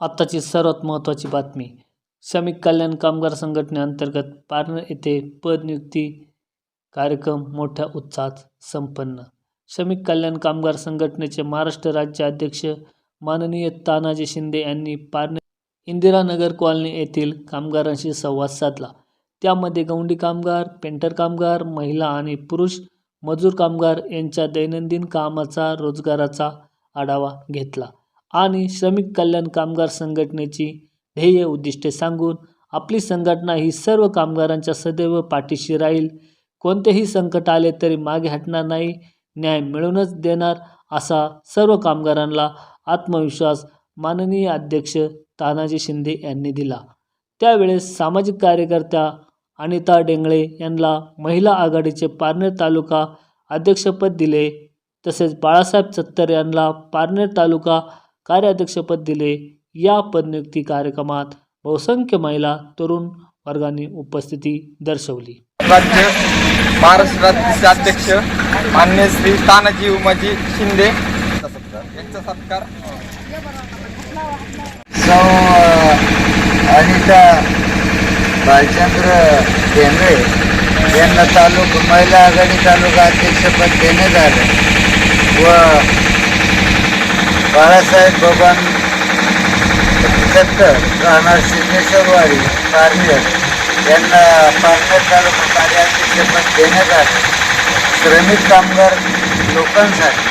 आत्ताची सर्वात महत्त्वाची बातमी. श्रमिक कल्याण कामगार संघटनेअंतर्गत पारनेर येथे पदनियुक्ती कार्यक्रम मोठ्या उत्साहात संपन्न. श्रमिक कल्याण कामगार संघटनेचे महाराष्ट्र राज्य अध्यक्ष माननीय तानाजी शिंदे यांनी पारनेर इंदिरानगर कॉलनी येथील कामगारांशी संवाद साधला. त्यामध्ये गौंडी कामगार पेंटर कामगार महिला आणि पुरुष मजूर कामगार यांच्या दैनंदिन कामाचा रोजगाराचा आढावा घेतला. आणि श्रमिक कल्याण कामगार संघटनेची ध्येय उद्दिष्टे सांगून आपली संघटना ही सर्व कामगारांच्या सदैव पाठीशी राहील. कोणतेही संकट आले तरी मागे हटणार नाही. न्याय मिळूनच देणार असा सर्व कामगारांना आत्मविश्वास माननीय अध्यक्ष तानाजी शिंदे यांनी दिला. त्यावेळेस सामाजिक कार्यकर्त्या अनिता डेंगळे यांना महिला आघाडीचे पारनेर तालुका अध्यक्षपद दिले. तसेच बाळासाहेब चत्तर यांना पारनेर तालुका कार्याध्यक्षपद दिले. या पदनियुक्ती कार्यक्रमात बहुसंख्य महिला तरुण वर्गाने उपस्थिती दर्शवली. राज्य महाराष्ट्र राज्याचे अध्यक्ष मान्य श्री तानाजी उमाजी शिंदे. यांचा सत्कार. सौ अनिता बालचंद्र केंद्रे यांना तालुका महिला आघाडी तालुका अध्यक्षपद देण्यात आलं. व बाळासाहेब बबन सत्तर राहणार सिद्धेश्वरवाडी पारनेर. यांना पारनेर तालुका कार्याध्यक्षपद देण्यात आले. श्रमिक कामगार लोकांसाठी.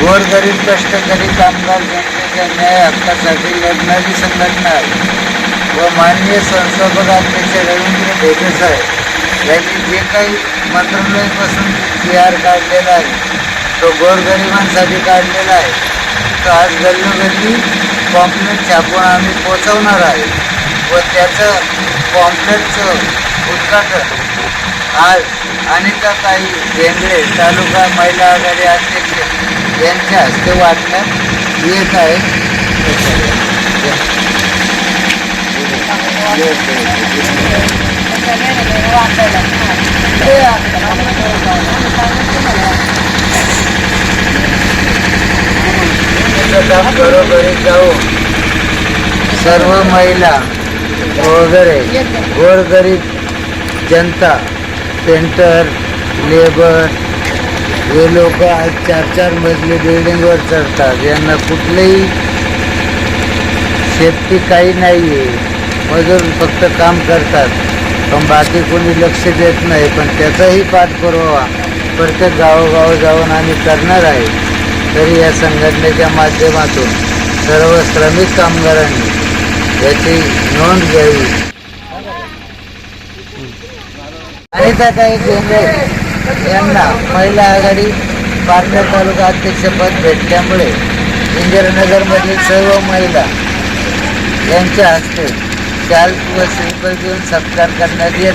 गोरगरीब कष्टकरी कामगार जनतेच्या न्याय हक्कासाठी लढणारी संघटना आहे. व माननीय संस्थापक अध्यक्ष रवींद्र भेटेसाहेब यांनी जे काही मंत्रालयापासून पी आर काढलेला आहे तो गोरगरिबांसाठी काढलेला आहे. तो आज गल्लोगल्ली पॉम्पलेट छापून आम्ही पोचवणार आहे व त्याचं पॉम्पलेटचं उद्घाटन आज अनिताताई भेंगडे तालुका महिला आघाडी अध्यक्ष यांच्या हस्ते वाटण्यात येत आहे. त्याचं घरोघरी जाऊन सर्व महिला वगैरे गोरगरीब जनता पेंटर लेबर हे लोक आज चार चार मजली बिल्डिंगवर चढतात. यांना कुठलेही सेफ्टी काही नाही आहे मजूर फक्त काम करतात. पण बाकी कोणी लक्ष देत नाही. पण त्याचाही पाठपुरावा प्रत्येक गावोगाव जाऊन आम्ही करणार आहे. तरी या संघटनेच्या माध्यमातून सर्व श्रमिक कामगारांनी याची नोंद घ्यावी. अनिताताई केंद्रे यांना महिला आघाडी पारनेर तालुका अध्यक्षपद भेटल्यामुळे इंदिरानगरमधील सर्व महिला यांच्या हस्ते शाल व श्रीफळ देऊन सत्कार करण्यात येत